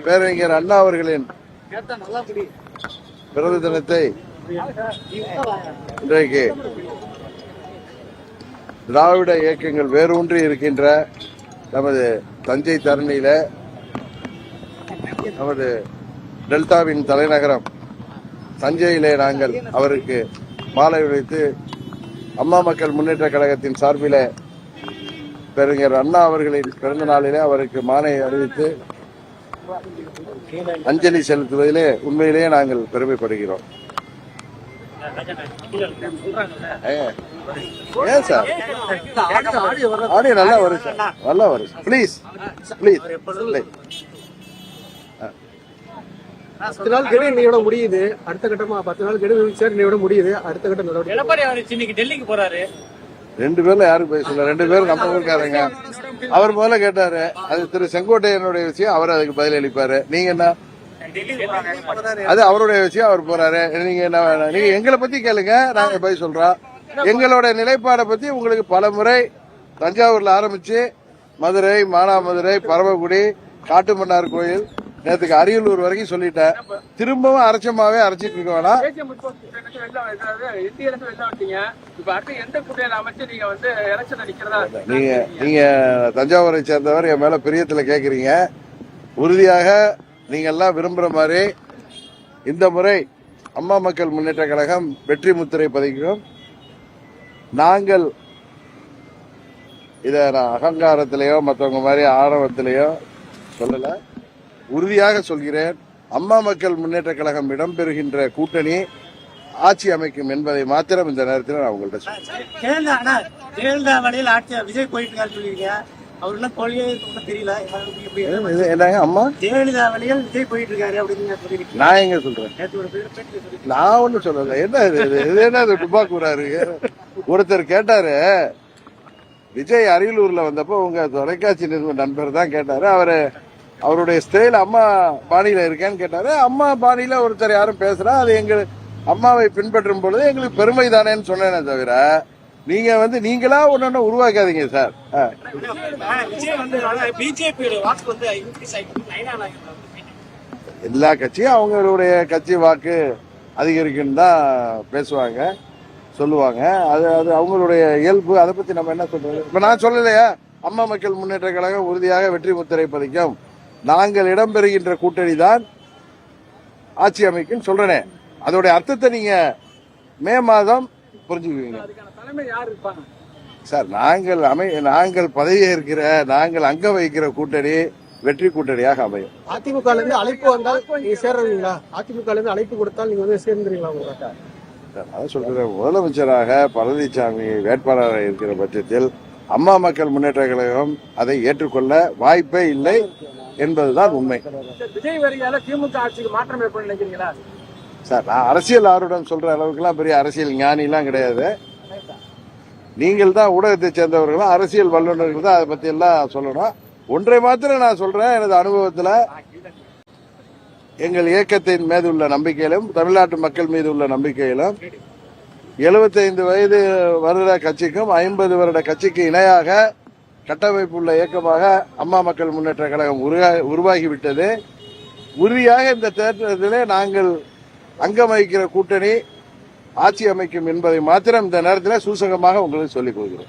பேரறிஞர் அண்ணா அவர்களின் பிறந்த தினத்தை இன்றைக்கு திராவிட இயக்கங்கள் வேரூன்றி இருக்கின்ற நமது தஞ்சை தரணியில நமது டெல்டாவின் தலைநகரம் தஞ்சையிலே நாங்கள் அவருக்கு மாலை வைத்து அம்மா மக்கள் முன்னேற்ற கழகத்தின் சார்பிலே பெருஞர் அண்ணா அவர்களின் பிறந்த நாளிலே அவருக்கு மாலை அணிவித்து அஞ்சலி செலுத்துவதிலே உண்மையிலேயே நாங்கள் பெருமைப்படுகிறோம். ஏன் சார் ஆடியோ நல்லா வரும் சார் நல்லா வரும் ப்ளீஸ் ப்ளீஸ் பத்து நாள் கெடு இன்னையோட முடியுது. அடுத்த கட்டமா பத்து நாள் கெடு சார் இன்னையோட முடியுது. அடுத்த கட்ட நடவடிக்கை. எடப்பாடி டெல்லிக்கு போறாரு. ரெண்டு பேர்ல யாரும் பேசல. ரெண்டு பேரும் நம்ம ஊருக்காரங்க அவர் முதல்ல கேட்டாரு அது திரு செங்கோட்டையனுடைய விஷயம் அவர் அதுக்கு பதில் அளிப்பாரு. நீங்க என்ன? அது அவருடைய விஷயம் அவர் போறாரு. நீங்க என்ன வேணும்? நீங்க எங்களை பத்தி கேளுங்க நாங்க பதில் சொல்றோம். எங்களோட நிலைப்பாடை பத்தி உங்களுக்கு பல முறை தஞ்சாவூர்ல ஆரம்பிச்சு மதுரை மானாமதுரை பரமக்குடி காட்டுமன்னார் கோயில் நேத்துக்கு அரியலூர் வரைக்கும் சொல்லிட்டேன். திரும்பவும் அரைச்சமாவே அரைச்சிட்டு இருக்க வேணாம். நீங்க நீங்க தஞ்சாவூரை சேர்ந்தவர் என் மேல பிரியத்துல கேக்குறீங்க. உறுதியாக நீங்க எல்லாம் விரும்புற மாதிரி இந்த முறை அம்மா மக்கள் முன்னேற்ற கழகம் வெற்றி முத்திரை பதிக்கும். நாங்கள் இத நான் அகங்காரத்திலேயோ மற்றவங்க மாதிரி ஆணவத்திலேயோ சொல்லல. உறுதியாக சொல்கிறேன் அம்மா மக்கள் முன்னேற்ற கழகம் இடம்பெறுகின்ற கூட்டணி ஆட்சி அமைக்கும் என்பதை மாத்திரம் இந்த நேரத்தில் நான் உங்கள்கிட்ட சொல்றேன். ஜெயலலிதா ஜெயலலிதா வழியில் ஆட்சி விஜய் போயிட்டு இருக்காரு சொல்லிருக்கீங்க. அவர் என்ன கொள்கையே ஒன்றும் தெரியல. என்னங்க அம்மா? ஜெயலலிதா வழியில் விஜய் போயிட்டு இருக்காரு அப்படின்னு நான் எங்க சொல்றேன்? நான் ஒண்ணும் சொல்லல. என்ன இது என்ன இது டுபாக்கூறாரு ஒருத்தர் கேட்டாரு விஜய் அரியலூர்ல வந்தப்போ உங்க தொலைக்காட்சி நிறுவன நண்பர் தான் கேட்டாரு. அவரு அவருடைய ஸ்டைல் அம்மா பாணியில இருக்கேன்னு கேட்டாரு. அம்மா பாணியில ஒருத்தர் யாரும் பேசுறா அது எங்க அம்மாவை பின்பற்றும் பொழுது எங்களுக்கு பெருமை தானேன்னு சொன்னேனே தவிர நீங்க வந்து நீங்களா ஒன்னு உருவாக்காதீங்க சார். எல்லா கட்சியும் அவங்களுடைய கட்சி வாக்கு அதிகரிக்குன்னு தான் பேசுவாங்க சொல்லுவாங்க. அது அது அவங்களுடைய இயல்பு அதை பத்தி நம்ம என்ன சொல்றது? இப்ப நான் சொல்லலையா? அம்மா மக்கள் முன்னேற்ற கழகம் உறுதியாக வெற்றி முத்திரை பதிக்கும். நாங்கள் இடம்பெறுகின்ற கூட்டணி தான் ஆட்சி அமைக்கும் சொல்றேனே. அதோடைய அர்த்தத்தை நீங்க மே மாதம் புரிஞ்சுக்குவீங்க. சார் நாங்கள் அமை நாங்கள் பதவி ஏற்கிற நாங்கள் அங்க வைக்கிற கூட்டணி வெற்றி கூட்டணியாக அமையும். அதிமுக அழைப்பு வந்தால் நீங்க சேர்றீங்களா? அதிமுக அழைப்பு கொடுத்தால் நீங்க வந்து சேர்ந்துறீங்களா அதான் சொல்றேன் முதலமைச்சராக பழனிசாமி வேட்பாளராக இருக்கிற பட்சத்தில் அம்மா மக்கள் முன்னேற்ற கழகம் அதை ஏற்றுக்கொள்ள வாய்ப்பே இல்லை. என்பதுதான் உண்மை. விஜய் வருகையால திமுக ஆட்சிக்கு மாற்றம் ஏற்படும் நினைக்கிறீங்களா? சார் நான் அரசியல் ஆர்வம் சொல்ற அளவுக்குலாம் பெரிய அரசியல் ஞானிலாம் கிடையாது. நீங்கள் தான் ஊடகத்தை சேர்ந்தவர்களும் அரசியல் வல்லுநர்கள் தான் அதை பத்தி எல்லாம் சொல்லணும். ஒன்றை மாத்திரம் நான் சொல்றேன் எனது அனுபவத்துல எங்கள் இயக்கத்தின் மீது உள்ள நம்பிக்கையிலும் தமிழ்நாட்டு மக்கள் மீது உள்ள நம்பிக்கையிலும் 75 வயது வருட கட்சிக்கும் ஐம்பது வருட கட்சிக்கு இணையாக கட்டமைப்பு உள்ள இயக்கமாக அம்மா மக்கள் முன்னேற்ற கழகம் உருவாகிவிட்டது. உறுதியாக இந்த தேர்தலிலே நாங்கள் அங்கம் வகிக்கிற கூட்டணி ஆட்சி அமைக்கும் என்பதை மாத்திரம் இந்த நேரத்தில் சூசகமாக உங்களுக்கு சொல்லிக் கொள்கிறோம்